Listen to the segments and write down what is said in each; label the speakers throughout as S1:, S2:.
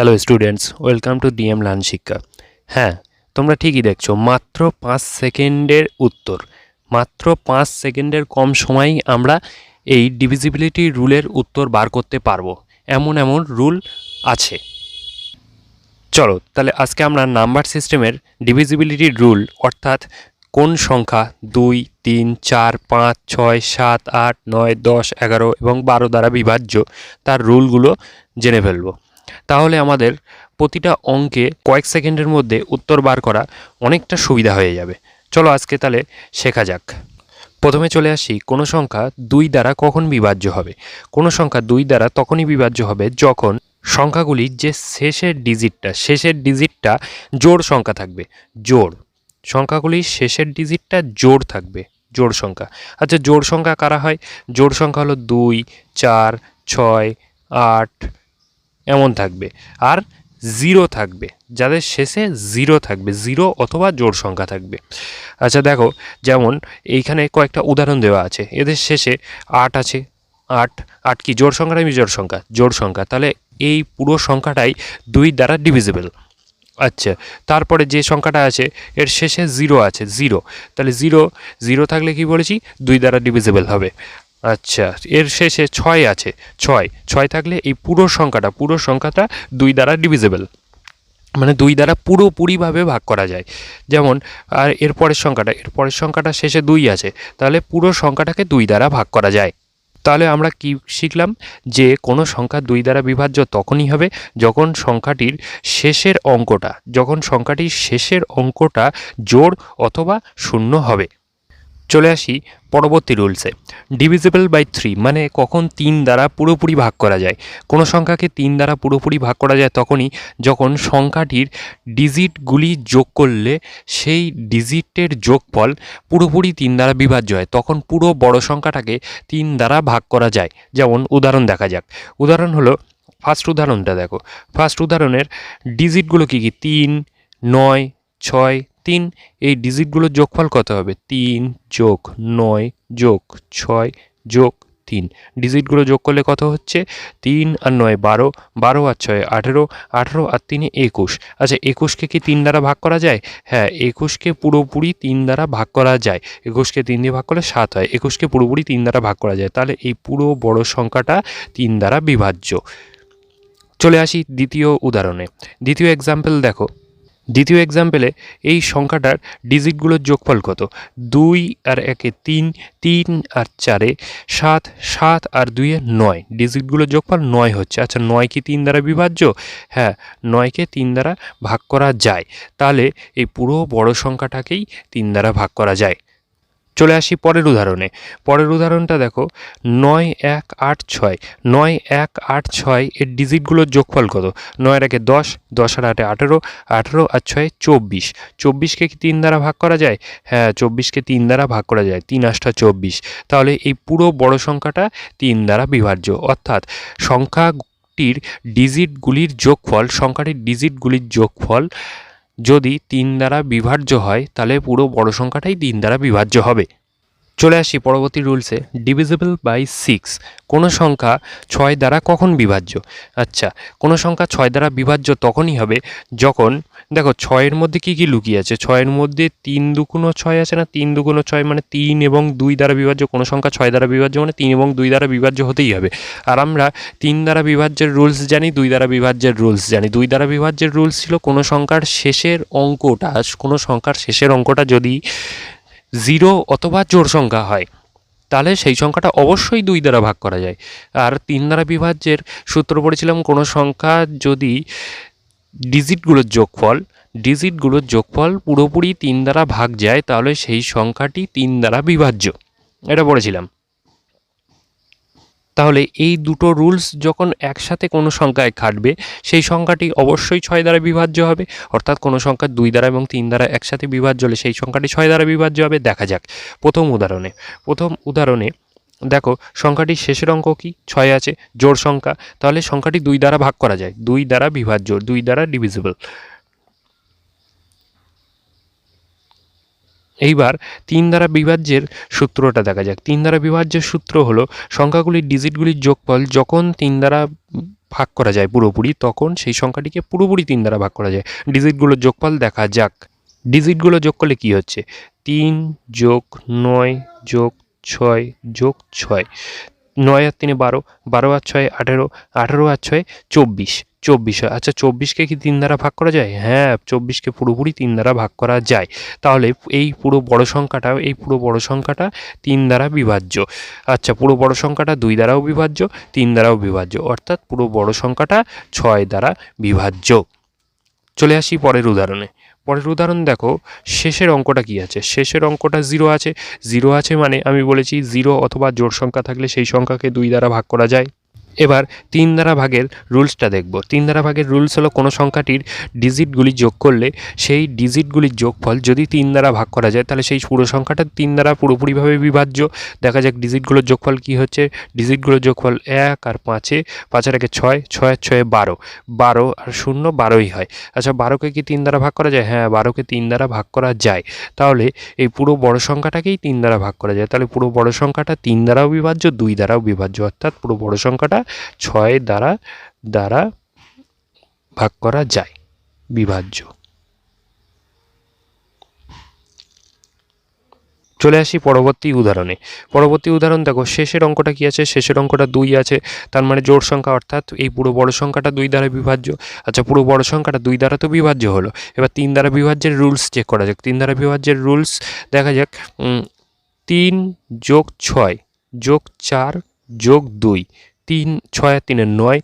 S1: Hello students welcome to DM লান শিক্ষা হ্যাঁ তোমরা ঠিকই দেখছো মাত্র পাঁচ সেকেন্ডের উত্তর মাত্র পাঁচ সেকেন্ডের কম সময়ই আমরা এই ডিভিজিবিলিটি রুলের উত্তর বার করতে পারবো এমন এমন রুল আছে চলো তাহলে আজকে আমরা নাম্বার সিস্টেমের ডিভিজিবিলিটি রুল অর্থাৎ কোন সংখ্যা দুই তিন চার পাঁচ ছয় সাত আট নয় দশ এগারো এবং বারো দ্বারা বিভাজ্য তার রুলগুলো জেনে ফেলবো তাহলে আমাদের প্রতিটা অঙ্কে কয়েক সেকেন্ডের মধ্যে উত্তর বার করা অনেকটা সুবিধা হয়ে যাবে চলো আজকে তাহলে শেখা যাক প্রথমে চলে আসি কোনো সংখ্যা দুই দ্বারা কখন বিভাজ্য হবে কোনো সংখ্যা দুই দ্বারা তখনই বিভাজ্য হবে যখন সংখ্যাগুলির যে শেষের ডিজিটটা শেষের ডিজিটটা জোড় সংখ্যা থাকবে জোর সংখ্যাগুলির শেষের ডিজিটটা জোর থাকবে জোর সংখ্যা আচ্ছা জোর সংখ্যা কারা হয় জোর সংখ্যা হলো দুই চার ছয় আট এমন থাকবে আর জিরো থাকবে যাদের শেষে জিরো থাকবে জিরো অথবা জোর সংখ্যা থাকবে আচ্ছা দেখো যেমন এইখানে কয়েকটা উদাহরণ দেওয়া আছে এদের শেষে আট আছে আট আট কি জোর সংখ্যা আমি জোর সংখ্যা জোর সংখ্যা তাহলে এই পুরো সংখ্যাটাই দুই দ্বারা ডিভিজিবল আচ্ছা তারপরে যে সংখ্যাটা আছে এর শেষে জিরো আছে জিরো তাহলে জিরো জিরো থাকলে কি বলেছি দুই দ্বারা ডিভিজিবল হবে আচ্ছা এর শেষে ছয় আছে ছয় ছয় থাকলে এই পুরো সংখ্যাটা পুরো সংখ্যাটা দুই দ্বারা ডিভিজেবল মানে দুই দ্বারা পুরোপুরিভাবে ভাগ করা যায় যেমন আর এর পরের সংখ্যাটা এর পরের সংখ্যাটা শেষে দুই আছে তাহলে পুরো সংখ্যাটাকে দুই দ্বারা ভাগ করা যায় তাহলে আমরা কি শিখলাম যে কোনো সংখ্যা দুই দ্বারা বিভাজ্য তখনই হবে যখন সংখ্যাটির শেষের অঙ্কটা যখন সংখ্যাটির শেষের অঙ্কটা জোড় অথবা শূন্য হবে চলে আসি পরবর্তী রুলসে ডিভিজিবল বাই থ্রি মানে কখন তিন দ্বারা পুরোপুরি ভাগ করা যায় কোনো সংখ্যাকে তিন দ্বারা পুরোপুরি ভাগ করা যায় তখনই যখন সংখ্যাটির ডিজিটগুলি যোগ করলে সেই ডিজিটের যোগফল পুরোপুরি তিন দ্বারা বিভাজ্য হয় তখন পুরো বড় সংখ্যাটাকে তিন দ্বারা ভাগ করা যায় যেমন উদাহরণ দেখা যাক উদাহরণ হলো ফার্স্ট উদাহরণটা দেখো ফার্স্ট উদাহরণের ডিজিটগুলো কী কী তিন নয় ছয় তিন এই ডিজিটগুলোর যোগফল কত হবে তিন যোগ নয় যোগ ছয় যোগ তিন ডিজিটগুলো যোগ করলে কত হচ্ছে তিন আর নয় বারো বারো আর ছয় আঠেরো আঠেরো আর তিনে একুশ আচ্ছা একুশকে কি তিন দ্বারা ভাগ করা যায় হ্যাঁ একুশকে পুরোপুরি তিন দ্বারা ভাগ করা যায় একুশকে তিন দিয়ে ভাগ করলে সাত হয় একুশকে পুরোপুরি তিন দ্বারা ভাগ করা যায় তাহলে এই পুরো বড় সংখ্যাটা তিন দ্বারা বিভাজ্য চলে আসি দ্বিতীয় উদাহরণে দ্বিতীয় এক্সাম্পল দেখো দ্বিতীয় এক্সাম্পলে এই সংখ্যাটার ডিজিটগুলোর যোগফল কত দুই আর একে তিন তিন আর চারে সাত সাত আর দুইয়ে নয় ডিজিটগুলোর যোগফল নয় হচ্ছে আচ্ছা নয় কি তিন দ্বারা বিভাজ্য হ্যাঁ নয়কে তিন দ্বারা ভাগ করা যায় তাহলে এই পুরো বড় সংখ্যাটাকেই তিন দ্বারা ভাগ করা যায় চলে আসি পরের উদাহরণে পরের উদাহরণটা দেখো নয় এক আট ছয় নয় এক আট ছয় এর ডিজিটগুলোর যোগফল কত নয়ের আগে দশ দশ আর আটে আঠেরো আঠেরো আর ছয় চব্বিশ চব্বিশকে কি তিন দ্বারা ভাগ করা যায় হ্যাঁ চব্বিশকে তিন দ্বারা ভাগ করা যায় তিন আটটা চব্বিশ তাহলে এই পুরো বড় সংখ্যাটা তিন দ্বারা বিভাজ্য অর্থাৎ সংখ্যাটির ডিজিটগুলির যোগফল সংখ্যাটির ডিজিটগুলির যোগফল যদি তিন দ্বারা বিভাজ্য হয় তাহলে পুরো বড় সংখ্যাটাই তিন দ্বারা বিভাজ্য হবে চলে আসি পরবর্তী রুলসে ডিভিজিবল বাই সিক্স কোনো সংখ্যা ছয় দ্বারা কখন বিভাজ্য আচ্ছা কোনো সংখ্যা ছয় দ্বারা বিভাজ্য তখনই হবে যখন দেখো ছয়ের মধ্যে কি কি লুকিয়ে আছে ছয়ের মধ্যে তিন দুগুণো ছয় আছে না তিন দুগুণো ছয় মানে তিন এবং দুই দ্বারা বিভাজ্য কোনো সংখ্যা ছয় দ্বারা বিভাজ্য মানে তিন এবং দুই দ্বারা বিভাজ্য হতেই হবে আর আমরা তিন দ্বারা বিভাজ্যের রুলস জানি দুই দ্বারা বিভাজ্যের রুলস জানি দুই দ্বারা বিভাজ্যের রুলস ছিল কোনো সংখ্যার শেষের অঙ্কটা কোনো সংখ্যার শেষের অঙ্কটা যদি জিরো অথবা জোর সংখ্যা হয় তাহলে সেই সংখ্যাটা অবশ্যই দুই দ্বারা ভাগ করা যায় আর তিন দ্বারা বিভাজ্যের সূত্র পড়েছিলাম কোনো সংখ্যা যদি ডিজিটগুলোর যোগফল ডিজিটগুলোর যোগফল পুরোপুরি তিন দ্বারা ভাগ যায় তাহলে সেই সংখ্যাটি তিন দ্বারা বিভাজ্য এটা পড়েছিলাম তাহলে এই দুটো রুলস যখন একসাথে কোনো সংখ্যায় খাটবে সেই সংখ্যাটি অবশ্যই ছয় দ্বারা বিভাজ্য হবে অর্থাৎ কোনো সংখ্যা দুই দ্বারা এবং তিন দ্বারা একসাথে বিভাজ্য হলে সেই সংখ্যাটি ছয় দ্বারা বিভাজ্য হবে দেখা যাক প্রথম উদাহরণে প্রথম উদাহরণে দেখো সংখ্যাটির শেষের অঙ্ক কি ছয় আছে জোর সংখ্যা তাহলে সংখ্যাটি দুই দ্বারা ভাগ করা যায় দুই দ্বারা বিভাজ্য দুই দ্বারা ডিভিজিবল এইবার তিন দ্বারা বিভাজ্যের সূত্রটা দেখা যাক তিন দ্বারা বিভাজ্যের সূত্র হলো সংখ্যাগুলির ডিজিটগুলির যোগফল যখন তিন দ্বারা ভাগ করা যায় পুরোপুরি তখন সেই সংখ্যাটিকে পুরোপুরি তিন দ্বারা ভাগ করা যায় ডিজিটগুলোর যোগফল দেখা যাক ডিজিটগুলো যোগ করলে কি হচ্ছে তিন যোগ নয় যোগ ছয় যোগ ছয় নয় আর তিনে বারো বারো আর ছয় আঠেরো আঠেরো আর ছয় চব্বিশ চব্বিশ হয় আচ্ছা চব্বিশকে কি তিন দ্বারা ভাগ করা যায় হ্যাঁ চব্বিশকে পুরোপুরি তিন দ্বারা ভাগ করা যায় তাহলে এই পুরো বড় সংখ্যাটা এই পুরো বড় সংখ্যাটা তিন দ্বারা বিভাজ্য আচ্ছা পুরো বড় সংখ্যাটা দুই দ্বারাও বিভাজ্য তিন দ্বারাও বিভাজ্য অর্থাৎ পুরো বড় সংখ্যাটা ছয় দ্বারা বিভাজ্য চলে আসি পরের উদাহরণে পরের উদাহরণ দেখো শেষের অঙ্কটা কি আছে শেষের অঙ্কটা জিরো আছে জিরো আছে মানে আমি বলেছি জিরো অথবা জোড় সংখ্যা থাকলে সেই সংখ্যাকে দুই দ্বারা ভাগ করা যায় এবার তিন দ্বারা ভাগের রুলসটা দেখব তিন দ্বারা ভাগের রুলস হলো কোনো সংখ্যাটির ডিজিটগুলি যোগ করলে সেই ডিজিটগুলির যোগফল যদি তিন দ্বারা ভাগ করা যায় তাহলে সেই পুরো সংখ্যাটা তিন দ্বারা পুরোপুরিভাবে বিভাজ্য দেখা যাক ডিজিটগুলোর যোগফল কি হচ্ছে ডিজিটগুলোর যোগফল এক আর পাঁচে পাঁচের আগে ছয় ছয় ছয়ে বারো বারো আর শূন্য বারোই হয় আচ্ছা বারোকে কি তিন দ্বারা ভাগ করা যায় হ্যাঁ বারোকে তিন দ্বারা ভাগ করা যায় তাহলে এই পুরো বড় সংখ্যাটাকেই তিন দ্বারা ভাগ করা যায় তাহলে পুরো বড় সংখ্যাটা তিন দ্বারাও বিভাজ্য দুই দ্বারাও বিভাজ্য অর্থাৎ পুরো বড় সংখ্যাটা ছয় দ্বারা দ্বারা ভাগ করা যায় বিভাজ্য চলে আসি পরবর্তী উদাহরণে পরবর্তী উদাহরণ দেখো শেষের অঙ্কটা কি আছে শেষের অঙ্কটা দুই আছে তার মানে জোড় সংখ্যা অর্থাৎ এই পুরো বড় সংখ্যাটা দুই দ্বারা বিভাজ্য আচ্ছা পুরো বড় সংখ্যাটা দুই দ্বারা তো বিভাজ্য হলো এবার তিন দ্বারা বিভাজ্যের রুলস চেক করা যাক তিন দ্বারা বিভাজ্যের রুলস দেখা যাক তিন যোগ ছয় যোগ চার যোগ দুই তিন ছয় আর তিনে নয়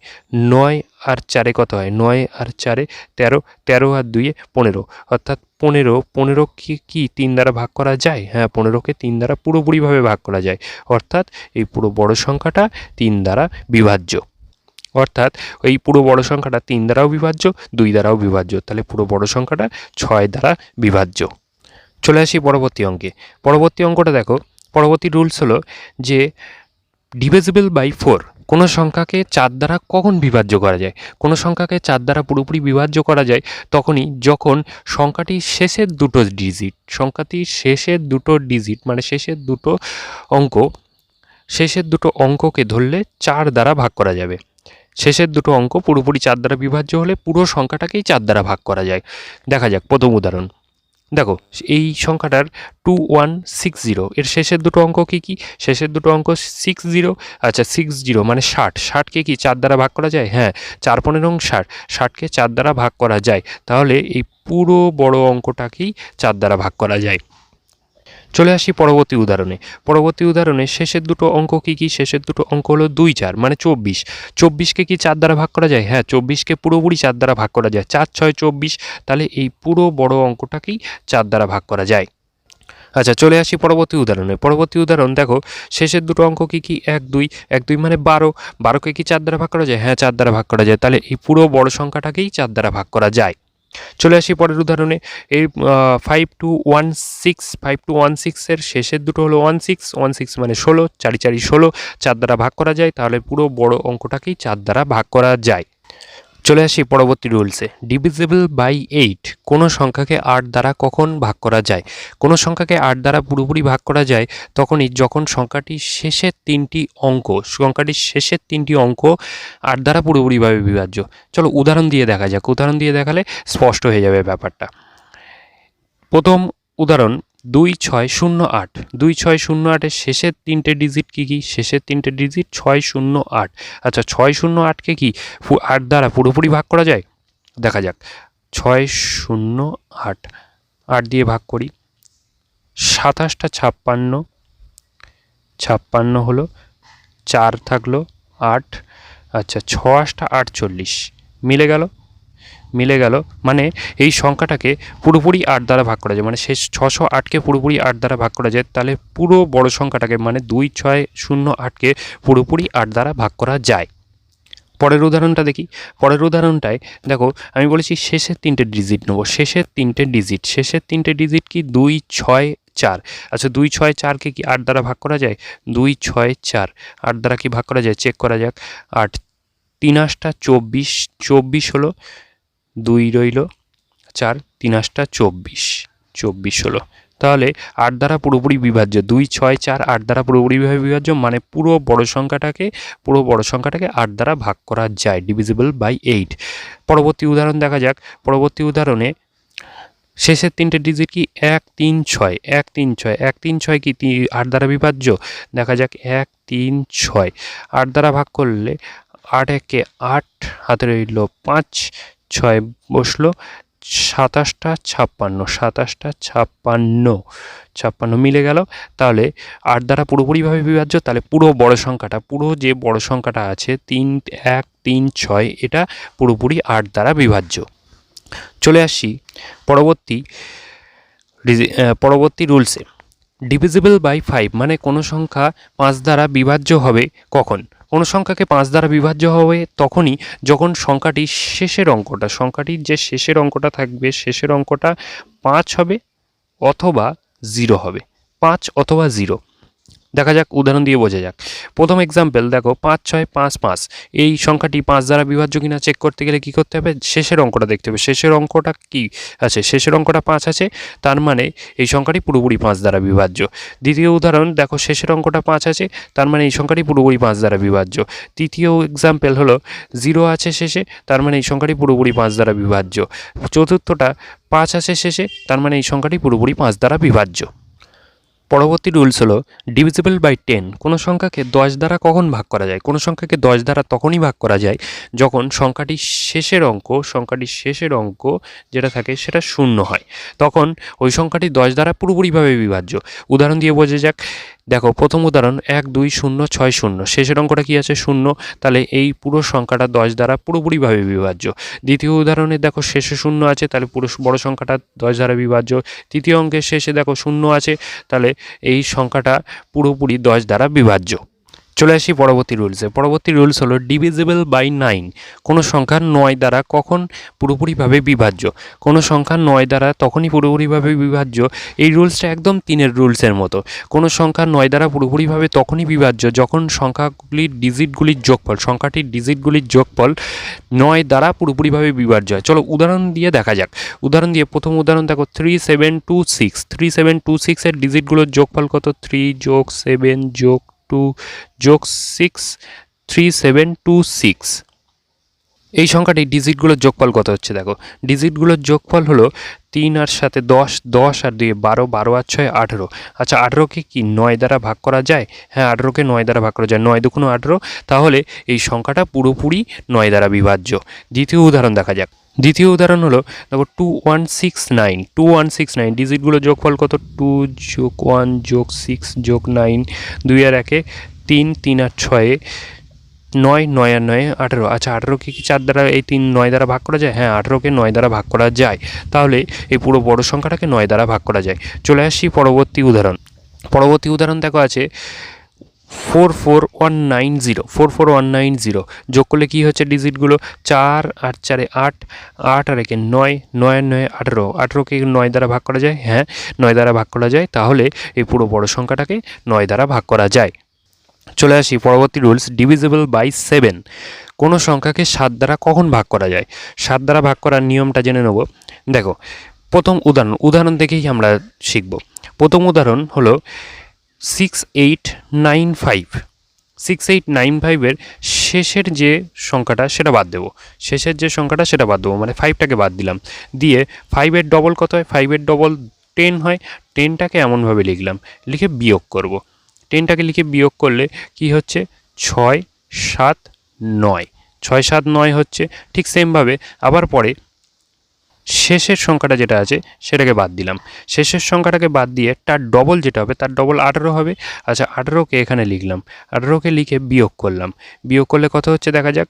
S1: নয় আর চারে কত হয় নয় আর চারে তেরো তেরো আর দুইয়ে পনেরো অর্থাৎ পনেরো পনেরো কি কি তিন দ্বারা ভাগ করা যায় হ্যাঁ পনেরোকে তিন দ্বারা পুরোপুরিভাবে ভাগ করা যায় অর্থাৎ এই পুরো বড় সংখ্যাটা তিন দ্বারা বিভাজ্য অর্থাৎ এই পুরো বড় সংখ্যাটা তিন দ্বারাও বিভাজ্য দুই দ্বারাও বিভাজ্য তাহলে পুরো বড় সংখ্যাটা ছয় দ্বারা বিভাজ্য চলে আসি পরবর্তী অঙ্কে পরবর্তী অঙ্কটা দেখো পরবর্তী রুলস হলো যে ডিভিজিবল বাই ফোর কোনো সংখ্যাকে চার দ্বারা কখন বিভাজ্য করা যায় কোনো সংখ্যাকে চার দ্বারা পুরোপুরি বিভাজ্য করা যায় তখনই যখন সংখ্যাটি শেষের দুটো ডিজিট সংখ্যাটি শেষের দুটো ডিজিট মানে শেষের দুটো অঙ্ক শেষের দুটো অঙ্ককে ধরলে চার দ্বারা ভাগ করা যাবে শেষের দুটো অঙ্ক পুরোপুরি চার দ্বারা বিভাজ্য হলে পুরো সংখ্যাটাকেই চার দ্বারা ভাগ করা যায় দেখা যাক প্রথম উদাহরণ দেখো এই সংখ্যাটার টু ওয়ান সিক্স জিরো এর শেষের দুটো অঙ্ক কী কী শেষের দুটো অঙ্ক সিক্স জিরো আচ্ছা সিক্স জিরো মানে ষাট ষাটকে কি চার দ্বারা ভাগ করা যায় হ্যাঁ চার পনেরো ষাট ষাটকে চার দ্বারা ভাগ করা যায় তাহলে এই পুরো বড় অঙ্কটাকেই চার দ্বারা ভাগ করা যায় চলে আসি পরবর্তী উদাহরণে পরবর্তী উদাহরণে শেষের দুটো অঙ্ক কী কী শেষের দুটো অঙ্ক হলো দুই চার মানে চব্বিশ চব্বিশকে কি চার দ্বারা ভাগ করা যায় হ্যাঁ চব্বিশকে পুরোপুরি চার দ্বারা ভাগ করা যায় চার ছয় চব্বিশ তাহলে এই পুরো বড় অঙ্কটাকেই চার দ্বারা ভাগ করা যায় আচ্ছা চলে আসি পরবর্তী উদাহরণে পরবর্তী উদাহরণ দেখো শেষের দুটো অঙ্ক কি কি এক দুই এক দুই মানে বারো বারোকে কি চার দ্বারা ভাগ করা যায় হ্যাঁ চার দ্বারা ভাগ করা যায় তাহলে এই পুরো বড় সংখ্যাটাকেই চার দ্বারা ভাগ করা যায় চলে আসি পরের উদাহরণে এই five two one six five two one সিক্সের শেষের দুটো হলো ওয়ান সিক্স ওয়ান সিক্স মানে ষোলো চারি চারি ষোলো চার দ্বারা ভাগ করা যায় তাহলে পুরো বড় অঙ্কটাকেই চার দ্বারা ভাগ করা যায় চলে আসি পরবর্তী রুলসে ডিভিজেবল বাই এইট কোনো সংখ্যাকে আট দ্বারা কখন ভাগ করা যায় কোনো সংখ্যাকে আট দ্বারা পুরোপুরি ভাগ করা যায় তখনই যখন সংখ্যাটির শেষের তিনটি অঙ্ক সংখ্যাটির শেষের তিনটি অঙ্ক আট দ্বারা পুরোপুরিভাবে বিভাজ্য চলো উদাহরণ দিয়ে দেখা যাক উদাহরণ দিয়ে দেখালে স্পষ্ট হয়ে যাবে ব্যাপারটা প্রথম উদাহরণ দুই ছয় শূন্য আট দুই ছয় শূন্য আটের শেষের তিনটে ডিজিট কী কী শেষের তিনটে ডিজিট ছয় শূন্য আট আচ্ছা ছয় শূন্য আটকে কি আট দ্বারা পুরোপুরি ভাগ করা যায় দেখা যাক ছয় শূন্য আট আট দিয়ে ভাগ করি সাতাশটা ছাপ্পান্ন ছাপ্পান্ন হলো চার থাকলো আট আচ্ছা ছ আটটা আটচল্লিশ মিলে গেল মিলে গেল মানে এই সংখ্যাটাকে পুরোপুরি আট দ্বারা ভাগ করা যায় মানে শেষ ছশো আটকে পুরোপুরি আট দ্বারা ভাগ করা যায় তাহলে পুরো বড় সংখ্যাটাকে মানে দুই ছয় শূন্য আটকে পুরোপুরি আট দ্বারা ভাগ করা যায় পরের উদাহরণটা দেখি পরের উদাহরণটায় দেখো আমি বলেছি শেষের তিনটে ডিজিট নেবো শেষের তিনটে ডিজিট শেষের তিনটে ডিজিট কি দুই ছয় চার আচ্ছা দুই ছয় চারকে কি আট দ্বারা ভাগ করা যায় দুই ছয় চার আট দ্বারা কি ভাগ করা যায় চেক করা যাক আট তিন আটটা চব্বিশ চব্বিশ হলো দুই রইল চার তিন আটটা চব্বিশ চব্বিশ হলো তাহলে আট দ্বারা পুরোপুরি বিভাজ্য দুই ছয় চার আট দ্বারা পুরোপুরিভাবে বিভাজ্য মানে পুরো বড় সংখ্যাটাকে পুরো বড় সংখ্যাটাকে আট দ্বারা ভাগ করা যায় ডিভিজিবল বাই এইট পরবর্তী উদাহরণ দেখা যাক পরবর্তী উদাহরণে শেষের তিনটে ডিজিট কি এক তিন ছয় এক তিন ছয় এক তিন ছয় কি আট দ্বারা বিভাজ্য দেখা যাক এক তিন ছয় আট দ্বারা ভাগ করলে আট একে আট হাতে রইল পাঁচ ছয় বসলো সাতাশটা ছাপ্পান্ন সাতাশটা ছাপ্পান্ন ছাপ্পান্ন মিলে গেল তাহলে আট দ্বারা পুরোপুরিভাবে বিভাজ্য তাহলে পুরো বড় সংখ্যাটা পুরো যে বড় সংখ্যাটা আছে তিন এক তিন ছয় এটা পুরোপুরি আট দ্বারা বিভাজ্য চলে আসি পরবর্তী পরবর্তী রুলসে ডিভিজিবল বাই ফাইভ মানে কোনো সংখ্যা পাঁচ দ্বারা বিভাজ্য হবে কখন কোনো সংখ্যাকে পাঁচ দ্বারা বিভাজ্য হবে তখনই যখন সংখ্যাটি শেষের অঙ্কটা সংখ্যাটির যে শেষের অঙ্কটা থাকবে শেষের অঙ্কটা পাঁচ হবে অথবা জিরো হবে পাঁচ অথবা জিরো দেখা যাক উদাহরণ দিয়ে বোঝা যাক প্রথম এক্সাম্পল দেখো পাঁচ ছয় পাঁচ পাঁচ এই সংখ্যাটি পাঁচ দ্বারা বিভাজ্য কিনা চেক করতে গেলে কি করতে হবে শেষের অঙ্কটা দেখতে হবে শেষের অঙ্কটা কি আছে শেষের অঙ্কটা পাঁচ আছে তার মানে এই সংখ্যাটি পুরোপুরি পাঁচ দ্বারা বিভাজ্য দ্বিতীয় উদাহরণ দেখো শেষের অঙ্কটা পাঁচ আছে তার মানে এই সংখ্যাটি পুরোপুরি পাঁচ দ্বারা বিভাজ্য তৃতীয় এক্সাম্পল হলো জিরো আছে শেষে তার মানে এই সংখ্যাটি পুরোপুরি পাঁচ দ্বারা বিভাজ্য চতুর্থটা পাঁচ আছে শেষে তার মানে এই সংখ্যাটি পুরোপুরি পাঁচ দ্বারা বিভাজ্য পরবর্তী রুলস হলো ডিভিজিবল বাই টেন কোনো সংখ্যাকে দশ দ্বারা কখন ভাগ করা যায় কোনো সংখ্যাকে দশ দ্বারা তখনই ভাগ করা যায় যখন সংখ্যাটির শেষের অঙ্ক সংখ্যাটির শেষের অঙ্ক যেটা থাকে সেটা শূন্য হয় তখন ওই সংখ্যাটি দশ দ্বারা পুরোপুরিভাবে বিভাজ্য উদাহরণ দিয়ে বোঝা যাক দেখো প্রথম উদাহরণ এক দুই শূন্য ছয় শূন্য শেষের অঙ্কটা কি আছে শূন্য তাহলে এই পুরো সংখ্যাটা দশ দ্বারা পুরোপুরিভাবে বিভাজ্য দ্বিতীয় উদাহরণে দেখো শেষে শূন্য আছে তাহলে পুরো বড় সংখ্যাটা দশ দ্বারা বিভাজ্য তৃতীয় অঙ্কের শেষে দেখো শূন্য আছে তাহলে এই সংখ্যাটা পুরোপুরি দশ দ্বারা বিভাজ্য চলে আসি পরবর্তী রুলসে পরবর্তী রুলস হলো ডিভিজিবল বাই নাইন কোনো সংখ্যা নয় দ্বারা কখন পুরোপুরিভাবে বিভাজ্য কোনো সংখ্যা নয় দ্বারা তখনই পুরোপুরিভাবে বিভাজ্য এই রুলসটা একদম তিনের রুলসের মতো কোনো সংখ্যা নয় দ্বারা পুরোপুরিভাবে তখনই বিভাজ্য যখন সংখ্যাগুলির ডিজিটগুলির যোগফল সংখ্যাটির ডিজিটগুলির যোগফল নয় দ্বারা পুরোপুরিভাবে বিভাজ্য হয় চলো উদাহরণ দিয়ে দেখা যাক উদাহরণ দিয়ে প্রথম উদাহরণ দেখো three seven two six three seven two সিক্সের ডিজিটগুলোর যোগফল কত থ্রি যোগ সেভেন যোগ টু যোগ six three seven two six এই সংখ্যাটি ডিজিটগুলোর যোগফল কত হচ্ছে দেখো ডিজিটগুলোর যোগফল হলো তিন আর সাথে দশ দশ আর দুই বারো বারো আর ছয় আঠেরো আচ্ছা আঠেরোকে কি নয় দ্বারা ভাগ করা যায় হ্যাঁ আঠেরোকে নয় দ্বারা ভাগ করা যায় নয় দুগুণ আঠেরো তাহলে এই সংখ্যাটা পুরোপুরি নয় দ্বারা বিভাজ্য দ্বিতীয় উদাহরণ দেখা যাক দ্বিতীয় উদাহরণ হলো দেখো two one six nine two one six nine ডিজিটগুলো যোগফল কত টু যোগ ওয়ান যোগ সিক্স যোগ নাইন দুই আর একে তিন তিন আর ছয়ে নয় নয় আর নয় আঠেরো আচ্ছা আঠেরোকে কি চার দ্বারা এই তিন নয় দ্বারা ভাগ করা যায় হ্যাঁ আঠেরোকে নয় দ্বারা ভাগ করা যায় তাহলে এই পুরো বড় সংখ্যাটাকে নয় দ্বারা ভাগ করা যায় চলে আসি পরবর্তী উদাহরণ পরবর্তী উদাহরণ দেখো আছে four four one nine zero four four one nine zero যোগ করলে কী হচ্ছে ডিজিটগুলো চার আট চারে আট আট আর একে নয় নয় নয় আঠেরো আঠেরোকে নয় দ্বারা ভাগ করা যায় হ্যাঁ নয় দ্বারা ভাগ করা যায় তাহলে এই পুরো বড় সংখ্যাটাকে নয় দ্বারা ভাগ করা যায় চলে আসি পরবর্তী রুলস ডিভিজেবল বাই সেভেন কোনো সংখ্যাকে সাত দ্বারা কখন ভাগ করা যায় সাত দ্বারা ভাগ করার নিয়মটা জেনে নেব দেখো প্রথম উদাহরণ উদাহরণ দেখেই আমরা শিখব প্রথম উদাহরণ হলো six eight nine five six eight nine ফাইভের শেষের যে সংখ্যাটা সেটা বাদ দেবো শেষের যে সংখ্যাটা সেটা বাদ দেবো মানে ফাইভটাকে বাদ দিলাম দিয়ে ফাইভের ডবল কত হয় ফাইভের ডবল টেন হয় টেনটাকে এমনভাবে লিখলাম লিখে বিয়োগ করব। টেনটাকে লিখে বিয়োগ করলে কি হচ্ছে ছয় সাত নয় ছয় সাত নয় হচ্ছে ঠিক সেমভাবে আবার পরে শেষের সংখ্যাটা যেটা আছে সেটাকে বাদ দিলাম শেষের সংখ্যাটাকে বাদ দিয়ে তার ডবল যেটা হবে তার ডবল আঠেরো হবে আচ্ছা আঠেরোকে এখানে লিখলাম আঠেরোকে লিখে বিয়োগ করলাম বিয়োগ করলে কত হচ্ছে দেখা যাক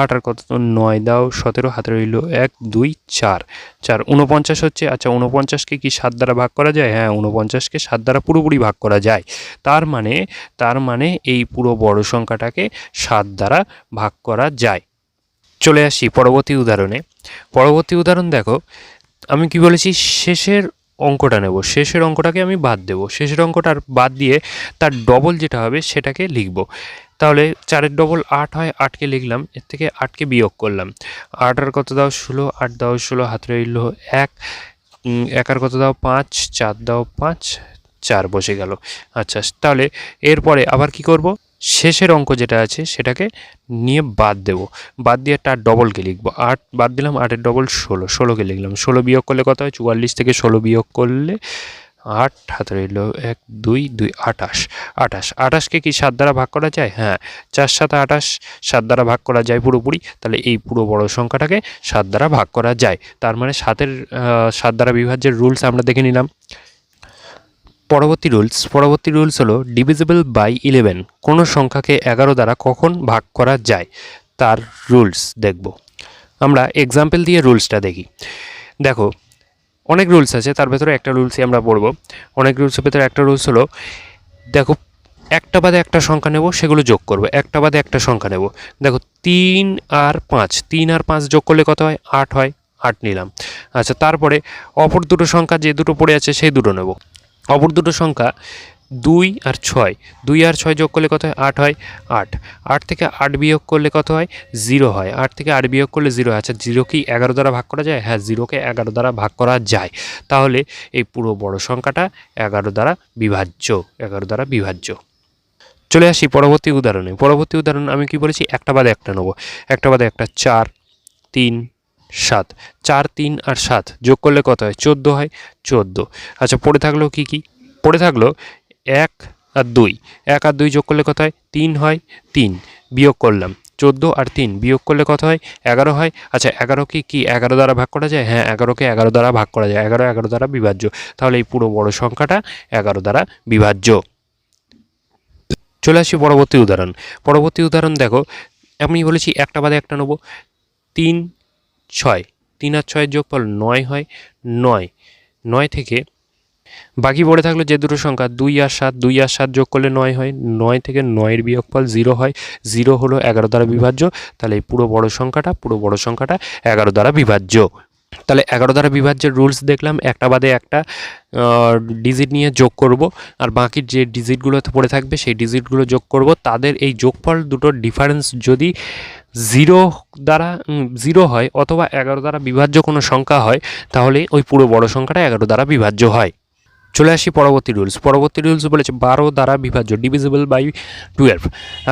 S1: আট আর কত নয় দাও সতেরো হাতে রইল এক দুই চার চার উনপঞ্চাশ হচ্ছে আচ্ছা উনপঞ্চাশকে কি সাত দ্বারা ভাগ করা যায় হ্যাঁ উনপঞ্চাশকে সাত দ্বারা পুরোপুরি ভাগ করা যায় তার মানে তার মানে এই পুরো বড় সংখ্যাটাকে সাত দ্বারা ভাগ করা যায় চলে আসি পরবর্তী উদাহরণে পরবর্তী উদাহরণ দেখো আমি কি বলেছি শেষের অঙ্কটা নেব শেষের অঙ্কটাকে আমি বাদ দেব শেষের অঙ্কটার বাদ দিয়ে তার ডবল যেটা হবে সেটাকে লিখব তাহলে চারের ডবল আট হয় আটকে লিখলাম এর থেকে আটকে বিয়োগ করলাম আট আর কত দাও ষোলো আট দাও ষোলো হাত রইল এক এক আর কত দাও পাঁচ চার দাও পাঁচ চার বসে গেল আচ্ছা তাহলে এরপরে আবার কি করব শেষের অঙ্ক যেটা আছে সেটাকে নিয়ে বাদ দেব বাদ দিয়ে আট ডবলকে লিখবো আট বাদ দিলাম আটের ডবল ষোলো ষোলোকে লিখলাম ষোলো বিয়োগ করলে কত হয় চুয়াল্লিশ থেকে ষোলো বিয়োগ করলে আট হাত রইল এক দুই দুই আটাশ আটাশ আটাশকে কি সাত দ্বারা ভাগ করা যায় হ্যাঁ চার সাত আটাশ সাত দ্বারা ভাগ করা যায় পুরোপুরি তাহলে এই পুরো বড় সংখ্যাটাকে সাত দ্বারা ভাগ করা যায় তার মানে সাতের সাত দ্বারা বিভাজ্যের রুলস আমরা দেখে নিলাম পরবর্তী রুলস পরবর্তী রুলস হলো ডিভিজিবল বাই ইলেভেন কোনো সংখ্যাকে এগারো দ্বারা কখন ভাগ করা যায় তার রুলস দেখব আমরা এক্সাম্পল দিয়ে রুলসটা দেখি দেখো অনেক রুলস আছে তার ভেতরে একটা রুলসই আমরা পড়ব অনেক রুলসের ভেতরে একটা রুলস হলো দেখো একটা বাদে একটা সংখ্যা নেব সেগুলো যোগ করবো একটা বাদে একটা সংখ্যা নেব দেখো তিন আর পাঁচ তিন আর পাঁচ যোগ করলে কত হয় আট হয় আট নিলাম আচ্ছা তারপরে অপর দুটো সংখ্যা যে দুটো পড়ে আছে সেই দুটো নেব অপর দুটো সংখ্যা দুই আর ছয় দুই আর ছয় যোগ করলে কত হয় আট হয় আট আট থেকে আট বিয়োগ করলে কত হয় জিরো হয় আট থেকে আট বিয়োগ করলে জিরো হয় আচ্ছা জিরো কি এগারো দ্বারা ভাগ করা যায় হ্যাঁ জিরোকে এগারো দ্বারা ভাগ করা যায় তাহলে এই পুরো বড় সংখ্যাটা এগারো দ্বারা বিভাজ্য এগারো দ্বারা বিভাজ্য চলে আসি পরবর্তী উদাহরণে পরবর্তী উদাহরণ আমি কি বলেছি একটা বাদে একটা নেবো একটা বাদে একটা চার তিন সাত চার তিন আর সাত যোগ করলে কত হয় চোদ্দো হয় চোদ্দো আচ্ছা পড়ে থাকলো কি কি পড়ে থাকলো এক আর দুই এক আর দুই যোগ করলে কত হয় তিন হয় তিন বিয়োগ করলাম চোদ্দো আর তিন বিয়োগ করলে কত হয় এগারো হয় আচ্ছা এগারোকে কি এগারো দ্বারা ভাগ করা যায় হ্যাঁ এগারোকে এগারো দ্বারা ভাগ করা যায় এগারো এগারো দ্বারা বিভাজ্য তাহলে এই পুরো বড় সংখ্যাটা এগারো দ্বারা বিভাজ্য চলে আসি পরবর্তী উদাহরণ পরবর্তী উদাহরণ দেখো আমি বলেছি একটা বাদে একটা নেবো তিন ছয় তিন আর ছয়ের যোগফল নয় হয় নয় নয় থেকে বাকি পড়ে থাকলো যে দুটো সংখ্যা দুই আর সাত দুই আর সাত যোগ করলে নয় হয় নয় থেকে নয়ের বিয়োগফল জিরো হয় জিরো হলো এগারো দ্বারা বিভাজ্য তাহলে এই পুরো বড় সংখ্যাটা পুরো বড় সংখ্যাটা এগারো দ্বারা বিভাজ্য তাহলে এগারো দ্বারা বিভাজ্যের রুলস দেখলাম একটা বাদে একটা ডিজিট নিয়ে যোগ করব আর বাকি যে ডিজিটগুলোতে পড়ে থাকবে সেই ডিজিটগুলো যোগ করব তাদের এই যোগফল দুটো ডিফারেন্স যদি জিরো দ্বারা জিরো হয় অথবা এগারো দ্বারা বিভাজ্য কোনো সংখ্যা হয় তাহলে ওই পুরো বড় সংখ্যাটা এগারো দ্বারা বিভাজ্য হয় চলে আসি পরবর্তী রুলস পরবর্তী রুলস বলেছে বারো দ্বারা বিভাজ্য ডিভিজিবল বাই টুয়েলভ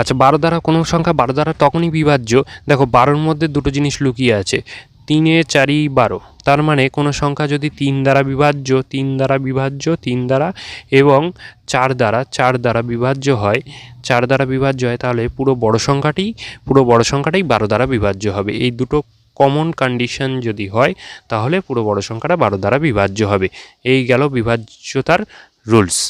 S1: আচ্ছা বারো দ্বারা কোনো সংখ্যা বারো দ্বারা তখনই বিভাজ্য দেখো বারোর মধ্যে দুটো জিনিস লুকিয়ে আছে তিনে চারি বারো তার মানে কোনো সংখ্যা যদি তিন দ্বারা বিভাজ্য তিন দ্বারা বিভাজ্য তিন দ্বারা এবং চার দ্বারা চার দ্বারা বিভাজ্য হয় চার দ্বারা বিভাজ্য হয় তাহলে পুরো বড় সংখ্যাটি পুরো বড় সংখ্যাটাই বারো দ্বারা বিভাজ্য হবে এই দুটো কমন কন্ডিশন যদি হয় তাহলে পুরো বড় সংখ্যাটা বারো দ্বারা বিভাজ্য হবে এই গেল বিভাজ্যতার রুলস